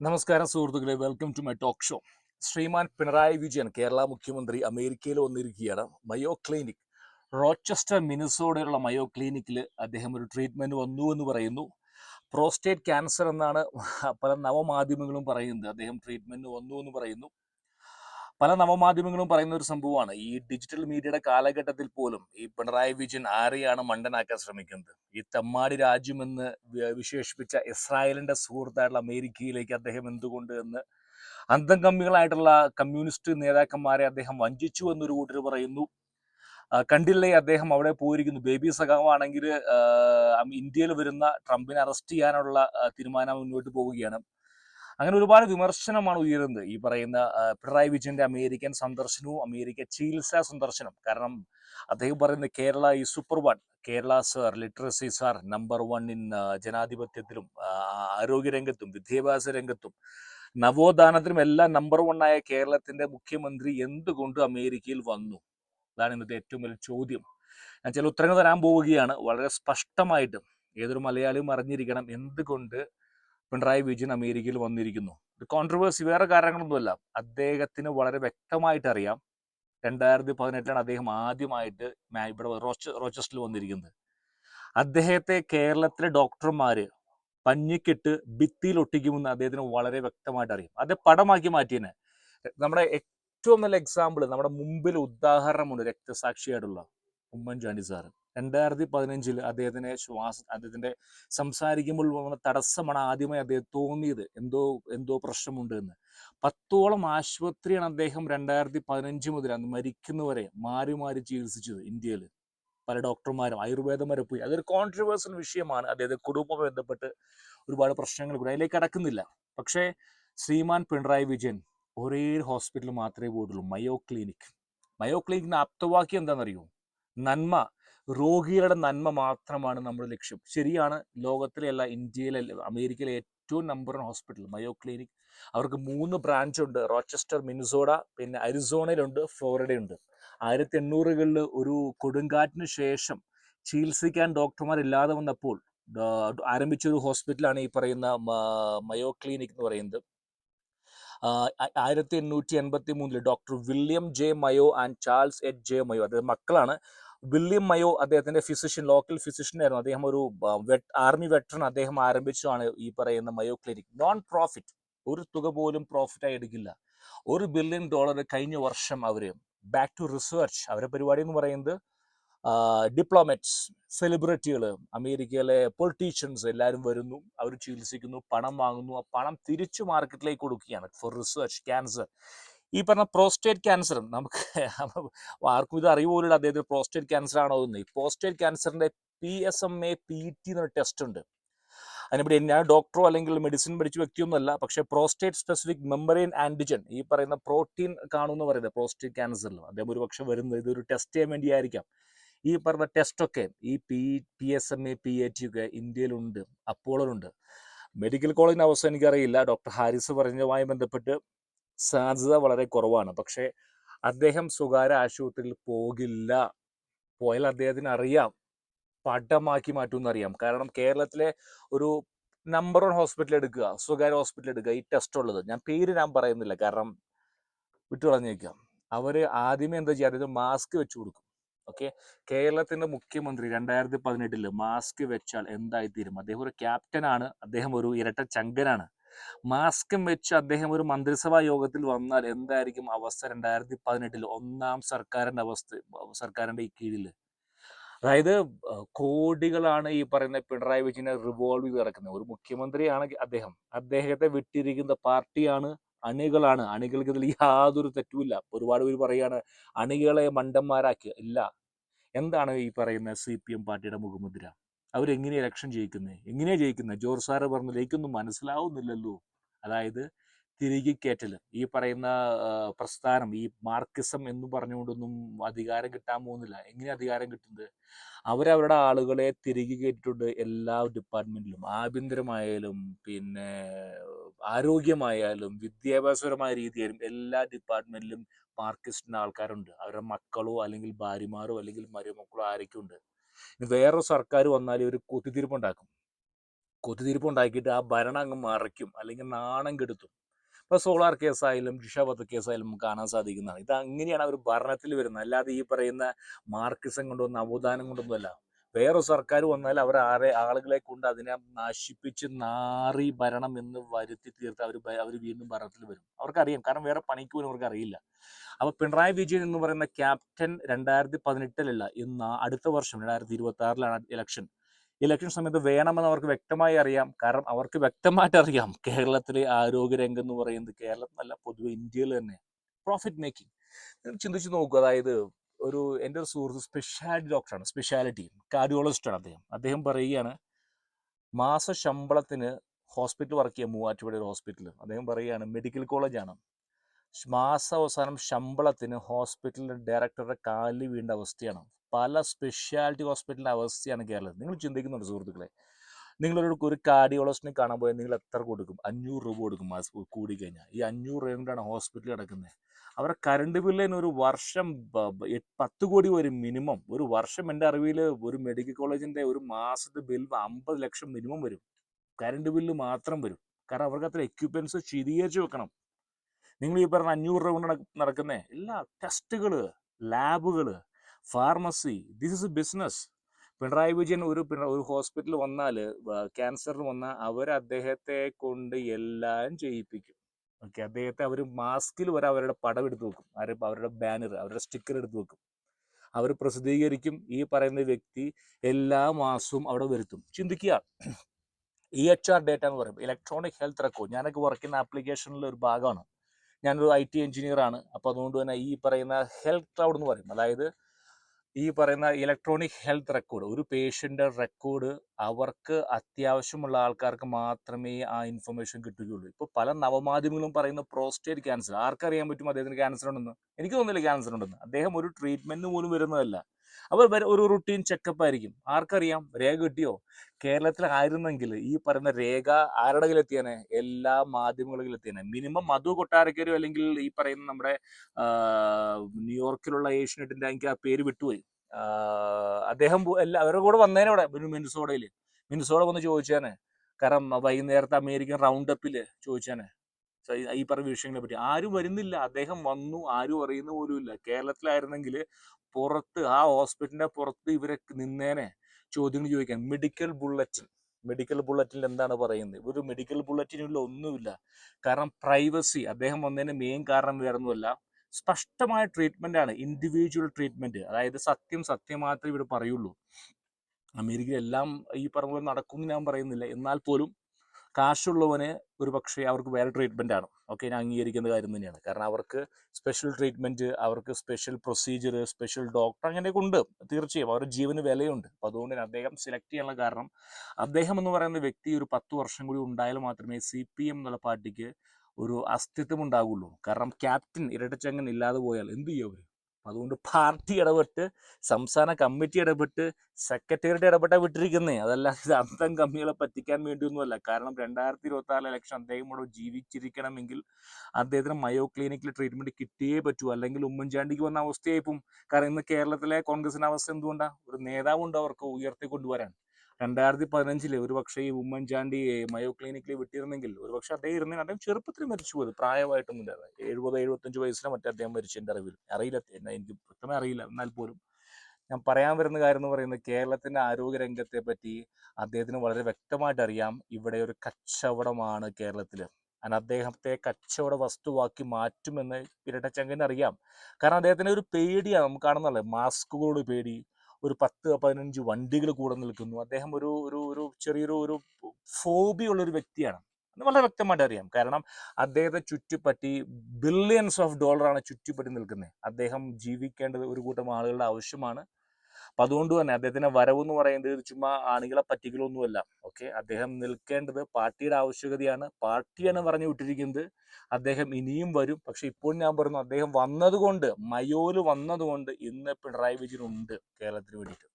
നമസ്കാരം സുഹൃത്തുക്കളെ. Welcome to my talk show Shriman Pinarayi Vijayan Kerala മുഖ്യമന്ത്രി അമേരിക്കയിൽ വന്നിരിക്കുകയാണ്. മയോ ക്ലിനിക് റോച്ചസ്റ്റർ മിനിസോഡയിലുള്ള മയോ ക്ലിനിക്കിൽ അദ്ദേഹം ഒരു ട്രീറ്റ്മെന്റ് വന്നു എന്ന് പറയുന്നു. പ്രോസ്റ്റേറ്റ് ക്യാൻസർ എന്നാണ് പല നവമാധ്യമങ്ങളും പറയുന്നത്. അദ്ദേഹം ട്രീറ്റ്മെന്റ് വന്നു എന്ന് പറയുന്നു. പല നവമാധ്യമങ്ങളും പറയുന്ന ഒരു സംഭവമാണ്. ഈ ഡിജിറ്റൽ മീഡിയയുടെ കാലഘട്ടത്തിൽ പോലും ഈ പിണറായി വിജയൻ ആരെയാണ് മണ്ടനാക്കാൻ ശ്രമിക്കുന്നത്? ഈ തെമ്മാടി രാജ്യമെന്ന് വിശേഷിപ്പിച്ച ഇസ്രായേലിന്റെ സുഹൃത്തായിട്ടുള്ള അമേരിക്കയിലേക്ക് അദ്ദേഹം എന്തുകൊണ്ട് എന്ന് അന്തം കമ്മികളായിട്ടുള്ള കമ്മ്യൂണിസ്റ്റ് നേതാക്കന്മാരെ അദ്ദേഹം വഞ്ചിച്ചു എന്നൊരു കൂട്ടർ പറയുന്നു. കണ്ടില്ലേ അദ്ദേഹം അവിടെ പോയിരിക്കുന്നു. ബേബി സഖാവാണെങ്കിൽ ഇന്ത്യയിൽ വരുന്ന ട്രംപിനെ അറസ്റ്റ് ചെയ്യാനുള്ള തീരുമാനം മുന്നോട്ട് പോവുകയാണ്. അങ്ങനെ ഒരുപാട് വിമർശനമാണ് ഉയരുന്നത്. ഈ പറയുന്ന പിണറായി വിജയന്റെ അമേരിക്കൻ സന്ദർശനവും അമേരിക്ക ചികിത്സാ സന്ദർശനം. കാരണം അദ്ദേഹം പറയുന്നത് കേരള ഈ super one Kerala sir literacy sir number one in ജനാധിപത്യത്തിലും ആരോഗ്യരംഗത്തും വിദ്യാഭ്യാസ രംഗത്തും നവോത്ഥാനത്തിലും എല്ലാം നമ്പർ വൺ ആയ കേരളത്തിന്റെ മുഖ്യമന്ത്രി എന്തുകൊണ്ട് അമേരിക്കയിൽ വന്നു? അതാണ് ഇന്നത്തെ ഏറ്റവും വലിയ ചോദ്യം. ഞാൻ ചില ഉത്തരങ്ങൾ തരാൻ പോവുകയാണ്. വളരെ സ്പഷ്ടമായിട്ടും ഏതൊരു മലയാളിയും അറിഞ്ഞിരിക്കണം എന്തുകൊണ്ട് പിണറായി വിജയൻ അമേരിക്കയിൽ വന്നിരിക്കുന്നു. ഒരു കോൺട്രവേഴ്സി വേറെ കാരണങ്ങളൊന്നുമല്ല. അദ്ദേഹത്തിന് വളരെ വ്യക്തമായിട്ട് അറിയാം രണ്ടായിരത്തി പതിനെട്ടിലാണ് അദ്ദേഹം ആദ്യമായിട്ട് ഇവിടെ റോച്ച വന്നിരിക്കുന്നത്. അദ്ദേഹത്തെ കേരളത്തിലെ ഡോക്ടർമാര് പഞ്ഞിക്കിട്ട് ഭിത്തിയിൽ ഒട്ടിക്കുമെന്ന് അദ്ദേഹത്തിന് വളരെ വ്യക്തമായിട്ട് അറിയാം അത് പടമാക്കി മാറ്റിയതിന് നമ്മുടെ ഏറ്റവും നല്ല എക്സാമ്പിൾ നമ്മുടെ മുമ്പിൽ ഉദാഹരണമുണ്ട് രക്തസാക്ഷിയായിട്ടുള്ള ഉമ്മൻചാണ്ടി സാറ്. രണ്ടായിരത്തി പതിനഞ്ചിൽ അദ്ദേഹത്തിന് ശ്വാസ അദ്ദേഹത്തിന്റെ സംസാരിക്കുമ്പോൾ വന്ന തടസ്സമാണ് ആദ്യമായി അദ്ദേഹം തോന്നിയത്. എന്തോ എന്തോ പ്രശ്നമുണ്ട് എന്ന് പത്തോളം ആശുപത്രിയാണ് അദ്ദേഹം രണ്ടായിരത്തി പതിനഞ്ച് മുതൽ അന്ന് മരിക്കുന്നവരെ മാറി മാറി ചികിത്സിച്ചത് ഇന്ത്യയിൽ പല ഡോക്ടർമാരും ആയുർവേദം വരെ പോയി. അതൊരു കോൺട്രവേഴ്സൽ വിഷയമാണ്. അദ്ദേഹത്തെ കുടുംബം ബന്ധപ്പെട്ട് ഒരുപാട് പ്രശ്നങ്ങൾ കൂടി അതിലേക്ക് കടക്കുന്നില്ല. പക്ഷേ ശ്രീമാൻ പിണറായി വിജയൻ ഒരേ ഹോസ്പിറ്റൽ മാത്രമേ പോയിട്ടുള്ളൂ. മയോ ക്ലിനിക്. മയോ ക്ലിനിക്കിന് ആപ്തവാക്യം എന്താണെന്നറിയോ നന്മ രോഗികളുടെ നന്മ മാത്രമാണ് നമ്മുടെ ലക്ഷ്യം. ശരിയാണ് ലോകത്തിലെ അല്ല ഇന്ത്യയിലെ അമേരിക്കയിലെ ഏറ്റവും number one hospital Mayo clinic അവർക്ക് മൂന്ന് ബ്രാഞ്ച് ഉണ്ട്. റോച്ചസ്റ്റർ മിനിസോഡ പിന്നെ അരിസോണയിലുണ്ട് ഫ്ലോറിഡയുണ്ട് ആയിരത്തി എണ്ണൂറുകളിൽ ഒരു കൊടുങ്കാറ്റിന് ശേഷം ചികിത്സിക്കാൻ ഡോക്ടർമാർ ഇല്ലാതെ വന്നപ്പോൾ ആരംഭിച്ച ഒരു ഹോസ്പിറ്റലാണ് ഈ പറയുന്ന മയോ ക്ലിനിക് എന്ന് പറയുന്നത്. ആയിരത്തി എണ്ണൂറ്റി എൺപത്തി മൂന്നിൽ doctor William J Mayo and Charles H J Mayo അതായത് മക്കളാണ് വില്യം മയോ അദ്ദേഹത്തിന്റെ ഫിസിഷ്യൻ ലോക്കൽ ഫിസിഷ്യൻ ആയിരുന്നു. അദ്ദേഹം ഒരു ആർമി വെറ്ററൻ അദ്ദേഹം ആരംഭിച്ചതാണ് ഈ പറയുന്ന മയോ ക്ലിനിക് നോൺ പ്രോഫിറ്റ് ഒരു തുക പോലും പ്രോഫിറ്റ് ആയി എടുക്കില്ല. ഒരു ബില്യൺ ഡോളർ കഴിഞ്ഞ വർഷം അവർ ബാക്ക് ടു റിസർച്ച് അവരുടെ പരിപാടി എന്ന് പറയുന്നത് ഡിപ്ലോമറ്റ്സ് സെലിബ്രിറ്റികൾ അമേരിക്കയിലെ പൊളിറ്റീഷ്യൻസ് എല്ലാവരും വരുന്നു അവർ ചികിത്സിക്കുന്നു പണം വാങ്ങുന്നു ആ പണം തിരിച്ചു മാർക്കറ്റിലേക്ക് കൊടുക്കുകയാണ് ഫോർ റിസർച്ച് ക്യാൻസർ ഈ പറഞ്ഞ പ്രോസ്റ്റേറ്റ് ക്യാൻസറും നമുക്ക് ആർക്കും ഇത് അറിവുപോലുള്ള അദ്ദേഹത്തിന് പ്രോസ്റ്റേറ്റ് ക്യാൻസർ ആണോ എന്ന്. ഈ പ്രോസ്റ്റേറ്റ് ക്യാൻസറിന്റെ P S M A P T എന്നൊരു ടെസ്റ്റ് ഉണ്ട്. അതിനിവിടെ ഞാൻ ഡോക്ടറോ അല്ലെങ്കിൽ മെഡിസിൻ പഠിച്ച വ്യക്തിയൊന്നുമല്ല. പക്ഷേ പ്രോസ്റ്റേറ്റ് സ്പെസിഫിക് മെമ്പറൈൻ ആന്റിജൻ ഈ പറയുന്ന പ്രോട്ടീൻ കാണുമെന്ന് പറയുന്നത് പ്രോസ്റ്റേറ്റ് ക്യാൻസറിൽ അദ്ദേഹം ഒരു പക്ഷെ വരുന്നത് ഇതൊരു ടെസ്റ്റ് ചെയ്യാൻ വേണ്ടിയായിരിക്കാം. ഈ പറഞ്ഞ ടെസ്റ്റൊക്കെ ഈ P P S M A P A T ഒക്കെ ഇന്ത്യയിലുണ്ട് അപ്പോളുണ്ട് മെഡിക്കൽ കോളേജിന്റെ അവസ്ഥ എനിക്കറിയില്ല. ഡോക്ടർ ഹാരിസ് പറഞ്ഞതുമായി ബന്ധപ്പെട്ട് സാധ്യത വളരെ കുറവാണ്. പക്ഷേ അദ്ദേഹം സ്വകാര്യ ആശുപത്രിയിൽ പോകില്ല. പോയാൽ അദ്ദേഹത്തിന് അറിയാം. പടമാക്കി മാറ്റുമെന്ന് അറിയാം. കാരണം കേരളത്തിലെ ഒരു നമ്പർ വൺ ഹോസ്പിറ്റൽ എടുക്കുക സ്വകാര്യ ഹോസ്പിറ്റൽ എടുക്കുക ഈ ടെസ്റ്റ് ഉള്ളത്. ഞാൻ പേര് ഞാൻ പറയുന്നില്ല. കാരണം വിട്ടു കളഞ്ഞേക്കാം അവർ ആദ്യമേ എന്താ അതായത് മാസ്ക് വെച്ച് കൊടുക്കും. ഓക്കെ കേരളത്തിന്റെ മുഖ്യമന്ത്രി രണ്ടായിരത്തി പതിനെട്ടിൽ മാസ്ക് വെച്ചാൽ എന്തായിത്തീരും? അദ്ദേഹം ഒരു ക്യാപ്റ്റനാണ് അദ്ദേഹം ഒരു ഇരട്ട ചങ്കനാണ്. മാസ്കും വെച്ച് അദ്ദേഹം ഒരു മന്ത്രിസഭാ യോഗത്തിൽ വന്നാൽ എന്തായിരിക്കും അവസ്ഥ രണ്ടായിരത്തി പതിനെട്ടിൽ ഒന്നാം സർക്കാരിന്റെ അവസ്ഥ സർക്കാരിന്റെ ഈ കീഴിൽ അതായത് കോടികളാണ് ഈ പറയുന്ന പിണറായി വിജയനെ റിവോൾവ് ചെയ്ത് കിടക്കുന്നത് ഒരു മുഖ്യമന്ത്രിയാണ് അദ്ദേഹം. അദ്ദേഹത്തെ വിട്ടിരിക്കുന്ന പാർട്ടിയാണ് അണികളാണ്. അണികൾക്ക് ഇതിൽ യാതൊരു തെറ്റുമില്ല. ഒരുപാട് പേര് പറയുകയാണ് അണികളെ മണ്ടന്മാരാക്കി ഇല്ല. എന്താണ് ഈ പറയുന്ന സി പി എം പാർട്ടിയുടെ മുഖമുദ്ര? അവരെങ്ങനെയാ ഇലക്ഷൻ ജയിക്കുന്നത് എങ്ങനെയാണ് ജയിക്കുന്നത് ജോർജ് സാറ് പറഞ്ഞ എനിക്കൊന്നും മനസ്സിലാവുന്നില്ലല്ലോ. അതായത് തിരികെ കയറ്റൽ ഈ പറയുന്ന പ്രസ്ഥാനം ഈ മാർക്കിസം എന്ന് പറഞ്ഞുകൊണ്ടൊന്നും അധികാരം കിട്ടാൻ പോകുന്നില്ല. എങ്ങനെ അധികാരം കിട്ടുന്നത്? അവരവരുടെ ആളുകളെ തിരികെ കയറ്റിട്ടുണ്ട് എല്ലാ ഡിപ്പാർട്ട്മെന്റിലും. ആഭ്യന്തരമായാലും പിന്നെ ആരോഗ്യമായാലും വിദ്യാഭ്യാസപരമായ രീതിയിലും എല്ലാ ഡിപ്പാർട്ട്മെന്റിലും മാർക്കിസ്റ്റിന്റെ ആൾക്കാരുണ്ട്. അവരുടെ മക്കളോ അല്ലെങ്കിൽ ഭാര്യമാരോ അല്ലെങ്കിൽ മരുമക്കളോ ആരൊക്കെ ഉണ്ട് ഇനി വേറൊരു സർക്കാർ വന്നാൽ ഇവർ കുത്തിത്തിരിപ്പുണ്ടാക്കും. കുത്തിരിപ്പ് ഉണ്ടാക്കിയിട്ട് ആ ഭരണം അങ്ങ് മറയ്ക്കും. അല്ലെങ്കിൽ നാണം കെടുത്തും. ഇപ്പോൾ സോളാർ കേസായാലും ജിഷാബത്ത് കേസായാലും കാണാൻ സാധിക്കുന്നതാണ്. ഇത് അങ്ങനെയാണ് അവർ ഭരണത്തിൽ വരുന്നത്. അല്ലാതെ ഈ പറയുന്ന മാർക്കിസം കൊണ്ടൊന്നും അവദാനം കൊണ്ടൊന്നുമല്ല. വേറെ സർക്കാർ വന്നാൽ അവർ ആരെ ആളുകളെ കൊണ്ട് അതിനെ നശിപ്പിച്ച് നാറി ഭരണം എന്ന് വരുത്തി തീർത്ത് അവർ അവർ വീണ്ടും ഭരണത്തിൽ വരും. അവർക്കറിയാം. കാരണം വേറെ പണിക്ക് പോലും അവർക്ക് അറിയില്ല അപ്പൊ പിണറായി വിജയൻ എന്ന് പറയുന്ന ക്യാപ്റ്റൻ രണ്ടായിരത്തി പതിനെട്ടിലല്ല ഇന്ന് അടുത്ത വർഷം രണ്ടായിരത്തി ഇരുപത്തി ആറിലാണ് ഇലക്ഷൻ. ഇലക്ഷൻ സമയത്ത് വേണമെന്ന് അവർക്ക് വ്യക്തമായി അറിയാം. കാരണം അവർക്ക് വ്യക്തമായിട്ട് അറിയാം. കേരളത്തിലെ ആരോഗ്യരംഗം എന്ന് പറയുന്നത് കേരളത്തിലല്ല പൊതുവെ ഇന്ത്യയിൽ തന്നെ. പ്രോഫിറ്റ് മേക്കിംഗ് ചിന്തിച്ചു നോക്കുക അതായത് ഒരു എന്റെ ഒരു സുഹൃത്ത് സ്പെഷ്യാലിറ്റി ഡോക്ടറാണ് സ്പെഷ്യാലിറ്റി കാർഡിയോളജിസ്റ്റാണ് അദ്ദേഹം. അദ്ദേഹം പറയുകയാണ് മാസ ശമ്പളത്തിന് ഹോസ്പിറ്റൽ വർക്ക് ചെയ്യാം മൂവാറ്റുപുഴ ഒരു ഹോസ്പിറ്റൽ അദ്ദേഹം പറയുകയാണ് മെഡിക്കൽ കോളേജാണ് മാസ അവസാനം ശമ്പളത്തിന് ഹോസ്പിറ്റലിന്റെ ഡയറക്ടറുടെ കാലിൽ വീണ്ട അവസ്ഥയാണ്. പല സ്പെഷ്യാലിറ്റി ഹോസ്പിറ്റലിന്റെ അവസ്ഥയാണ് കേരളത്തിൽ. നിങ്ങൾ ചിന്തിക്കുന്നുണ്ട് സുഹൃത്തുക്കളെ? നിങ്ങളൊരു ഒരു കാർഡിയോളജിസ്റ്റിനെ കാണാൻ പോയാൽ നിങ്ങൾ എത്ര കൊടുക്കും? അഞ്ഞൂറ് രൂപ കൊടുക്കും കൂടി കഴിഞ്ഞാൽ ഈ അഞ്ഞൂറ് രൂപ കൊണ്ടാണ് ഹോസ്പിറ്റലിൽ കിടക്കുന്നത് അവരുടെ കറണ്ട് ബില്ലിന് ഒരു വർഷം പത്ത് കോടി വരും മിനിമം ഒരു വർഷം എന്റെ അറിവിൽ ഒരു മെഡിക്കൽ കോളേജിന്റെ ഒരു മാസത്തെ ബിൽ അമ്പത് ലക്ഷം മിനിമം വരും. കറണ്ട് ബില്ല് മാത്രം വരും. കാരണം അവർക്ക് അത്ര എക്യുപ്മെന്റ്സ് ശീതീകരിച്ച് വെക്കണം. നിങ്ങൾ ഈ പറഞ്ഞ അഞ്ഞൂറ് രൂപ കൊണ്ട് നടക്കുന്നേ. എല്ലാ ടെസ്റ്റുകൾ ലാബുകൾ pharmacy this is a business Pinarayi Vijayan ഒരു ഒരു ഹോസ്പിറ്റലിൽ വന്നാൽ ക്യാൻസറിൽ വന്നാൽ അവർ അദ്ദേഹത്തെ കൊണ്ട് എല്ലാം ചെയ്യിപ്പിക്കും. ഓക്കെ അദ്ദേഹത്തെ അവർ മാസ്കിൽ വരെ അവരുടെ പടം എടുത്ത് വെക്കും. അവരുടെ ബാനർ അവരുടെ സ്റ്റിക്കർ എടുത്തു വെക്കും. അവർ പ്രസിദ്ധീകരിക്കും. ഈ പറയുന്ന വ്യക്തി എല്ലാ മാസവും അവിടെ വരുത്തും. ചിന്തിക്കുക. ഇ എച്ച് ആർ ഡേറ്റ എന്ന് പറയും ഇലക്ട്രോണിക് ഹെൽത്ത് റെക്കോർഡ് ഞാനൊക്കെ വർക്ക് ചെയ്യുന്ന ആപ്ലിക്കേഷനിൽ ഒരു ഭാഗമാണ്. ഞാനൊരു ഐ ടി എഞ്ചിനീയർ ആണ്. അപ്പോൾ അതുകൊണ്ട് തന്നെ ഈ പറയുന്ന ഹെൽത്ത് ക്ലൗഡ് എന്ന് പറയും. അതായത് ഈ പറയുന്ന ഇലക്ട്രോണിക് ഹെൽത്ത് റെക്കോർഡ് ഒരു പേഷ്യന്റെ റെക്കോർഡ് അവർക്ക് അത്യാവശ്യമുള്ള ആൾക്കാർക്ക് മാത്രമേ ആ ഇൻഫർമേഷൻ കിട്ടുകയുള്ളൂ. ഇപ്പോൾ പല നവമാധ്യമങ്ങളും പറയുന്ന പ്രോസ്റ്റേറ്റ് ക്യാൻസർ ആർക്കറിയാൻ പറ്റും അദ്ദേഹത്തിന് ക്യാൻസർ ഉണ്ടെന്ന്? എനിക്ക് തോന്നുന്നില്ല ക്യാൻസർ ഉണ്ടെന്ന്. അദ്ദേഹം ഒരു ട്രീറ്റ്മെന്റ് പോലും വരുന്നതല്ല. അവർ ഒരു റുട്ടീൻ ചെക്കപ്പ് ആയിരിക്കും. ആർക്കറിയാം? രേഖ കിട്ടിയോ? കേരളത്തിലായിരുന്നെങ്കിൽ ഈ പറയുന്ന രേഖ ആരുടെ കയ്യിലെത്തിയാണ് എല്ലാ മാധ്യമങ്ങളിലെത്തിയാനെ. മിനിമം മധു കൊട്ടാരക്കരോ അല്ലെങ്കിൽ ഈ പറയുന്ന നമ്മുടെ ന്യൂയോർക്കിലുള്ള ഏഷ്യനെറ്റിന്റെ എനിക്ക് ആ പേര് വിട്ടുപോയി. അദ്ദേഹം എല്ലാ അവരുടെ കൂടെ വന്നേനെ ഇവിടെ ഒരു മിനിസോഡയിൽ മിനിസോഡ വന്ന് ചോദിച്ചാണ് കാരണം വൈകുന്നേരത്തെ അമേരിക്കൻ റൗണ്ട് അപ്പിൽ ചോദിച്ചാനെ. സ- ഈ പറഞ്ഞ വിഷയങ്ങളെ പറ്റി. ആരും വരുന്നില്ല. അദ്ദേഹം വന്നു. ആരും അറിയുന്ന പോലും ഇല്ല. കേരളത്തിലായിരുന്നെങ്കിൽ പുറത്ത് ആ ഹോസ്പിറ്റലിന്റെ പുറത്ത് ഇവരെ നിന്നേനെ ചോദ്യങ്ങൾ ചോദിക്കാൻ. Medical bulletin. മെഡിക്കൽ ബുള്ളറ്റിൽ എന്താണ് പറയുന്നത്? ഒരു മെഡിക്കൽ ബുള്ളറ്റിനുള്ള ഒന്നുമില്ല. കാരണം പ്രൈവസി. അദ്ദേഹം വന്നതിന് മെയിൻ കാരണം വേറൊന്നുമല്ല. സ്പഷ്ടമായ ട്രീറ്റ്മെന്റ് ആണ് ഇൻഡിവിജ്വൽ ട്രീറ്റ്മെന്റ് അതായത് സത്യം സത്യം മാത്രമേ ഇവിടെ പറയുള്ളൂ. അമേരിക്കയിൽ എല്ലാം ഈ പറഞ്ഞ പോലെ നടക്കുമെന്ന് ഞാൻ പറയുന്നില്ല. എന്നാൽ പോലും കാശുള്ളവന് ഒരു പക്ഷേ അവർക്ക് വേറെ ട്രീറ്റ്മെന്റ് ആണ്. ഓക്കെ ഞാൻ അംഗീകരിക്കുന്ന കാര്യം തന്നെയാണ്. കാരണം അവർക്ക് സ്പെഷ്യൽ ട്രീറ്റ്മെന്റ് അവർക്ക് സ്പെഷ്യൽ പ്രൊസീജിയർ സ്പെഷ്യൽ ഡോക്ടർ അങ്ങനെയൊക്കെ ഉണ്ട്. തീർച്ചയായും അവരുടെ ജീവന് വിലയുണ്ട്. അപ്പോൾ അതുകൊണ്ട് അദ്ദേഹം സെലക്ട് ചെയ്യാനുള്ള കാരണം അദ്ദേഹം എന്ന് പറയുന്ന വ്യക്തി ഒരു പത്ത് വർഷം കൂടി ഉണ്ടായാൽ മാത്രമേ സി പി എം എന്നുള്ള പാർട്ടിക്ക് ഒരു അസ്തിത്വം ഉണ്ടാകുള്ളൂ കാരണം ക്യാപ്റ്റൻ ഇരട്ടച്ചങ്ങൻ ഇല്ലാതെ പോയാൽ എന്ത് ചെയ്യും അവർ അതുകൊണ്ട് പാർട്ടി ഇടപെട്ട് സംസ്ഥാന കമ്മിറ്റി ഇടപെട്ട് സെക്രട്ടേറിയറ്റ് ഇടപെട്ടാ വിട്ടിരിക്കുന്നേ. അതല്ല ഇത് അന്തം കമ്മികളെ പറ്റിക്കാൻ വേണ്ടിയൊന്നുമല്ല. കാരണം രണ്ടായിരത്തി ഇരുപത്തി ആറിലെ ഇലക്ഷൻ അദ്ദേഹം ഇവിടെ ജീവിച്ചിരിക്കണമെങ്കിൽ അദ്ദേഹത്തിന് മയോ ക്ലിനിക്കിൽ ട്രീറ്റ്മെന്റ് കിട്ടിയേ പറ്റൂ. അല്ലെങ്കിൽ ഉമ്മൻചാണ്ടിക്ക് വന്ന അവസ്ഥയായിപ്പം കാരണം ഇന്ന് കേരളത്തിലെ കോൺഗ്രസിന്റെ അവസ്ഥ എന്തുകൊണ്ടാണ് ഒരു നേതാവുണ്ട് അവർക്ക് ഉയർത്തി കൊണ്ടുവരാൻ രണ്ടായിരത്തി പതിനഞ്ചിൽ ഒരു പക്ഷേ ഈ ഉമ്മൻചാണ്ടിയെ മയോ ക്ലിനിക്കിൽ വിട്ടിരുന്നെങ്കിൽ ഒരു പക്ഷേ അദ്ദേഹം ഇരുന്നെങ്കിൽ അദ്ദേഹം ചെറുപ്പത്തിൽ മരിച്ചു പോയത്. പ്രായമായിട്ടൊന്നുമില്ല എഴുപത് എഴുപത്തഞ്ച് വയസ്സിലെ മറ്റേ അദ്ദേഹം മരിച്ചു എന്റെ അറിവിൽ. അറിയില്ല. എനിക്ക് വ്യക്തമായി അറിയില്ല. എന്നാൽ പോലും ഞാൻ പറയാൻ വരുന്ന കാര്യം എന്ന് പറയുന്നത് കേരളത്തിന്റെ ആരോഗ്യ രംഗത്തെ പറ്റി അദ്ദേഹത്തിന് വളരെ വ്യക്തമായിട്ട് അറിയാം. ഇവിടെ ഒരു കച്ചവടമാണ് കേരളത്തിൽ and അദ്ദേഹത്തെ കച്ചവട വസ്തുവാക്കി മാറ്റുമെന്ന് ഇരട്ടച്ചങ്കന് അറിയാം. കാരണം അദ്ദേഹത്തിന് ഒരു പേടിയാണ്. നമുക്ക് കാണുന്നതല്ലേ? മാസ്കുകളോട് പേടി. ഒരു പത്ത് പതിനഞ്ച് വണ്ടികൾ കൂടെ നിൽക്കുന്നു. അദ്ദേഹം ഒരു ഒരു ഒരു ചെറിയൊരു ഒരു ഫോബിയുള്ളൊരു വ്യക്തിയാണ്. അത് വളരെ വ്യക്തമായിട്ട് അറിയാം. കാരണം അദ്ദേഹത്തെ ചുറ്റിപ്പറ്റി ബില്യൺസ് ഓഫ് ഡോളറാണ് ചുറ്റിപ്പറ്റി നിൽക്കുന്നത് അദ്ദേഹം ജീവിക്കേണ്ടത് ഒരു കൂട്ടം ആളുകളുടെ ആവശ്യമാണ്. അപ്പൊ അതുകൊണ്ട് തന്നെ അദ്ദേഹത്തിന്റെ വരവ് എന്ന് പറയുന്നത് ചുമ്മാ ആണികളെ പറ്റിക്കലൊന്നുമല്ല. ഓക്കെ? അദ്ദേഹം നിൽക്കേണ്ടത് പാർട്ടിയുടെ ആവശ്യകതയാണ്. പാർട്ടിയാണ് പറഞ്ഞു വിട്ടിരിക്കുന്നത്. അദ്ദേഹം ഇനിയും വരും. പക്ഷെ ഇപ്പോൾ ഞാൻ പറഞ്ഞു അദ്ദേഹം വന്നതുകൊണ്ട് മയോൽ വന്നതുകൊണ്ട് ഇന്ന് പിണറായി വിജയൻ ഉണ്ട് കേരളത്തിന് വേണ്ടിയിട്ട്.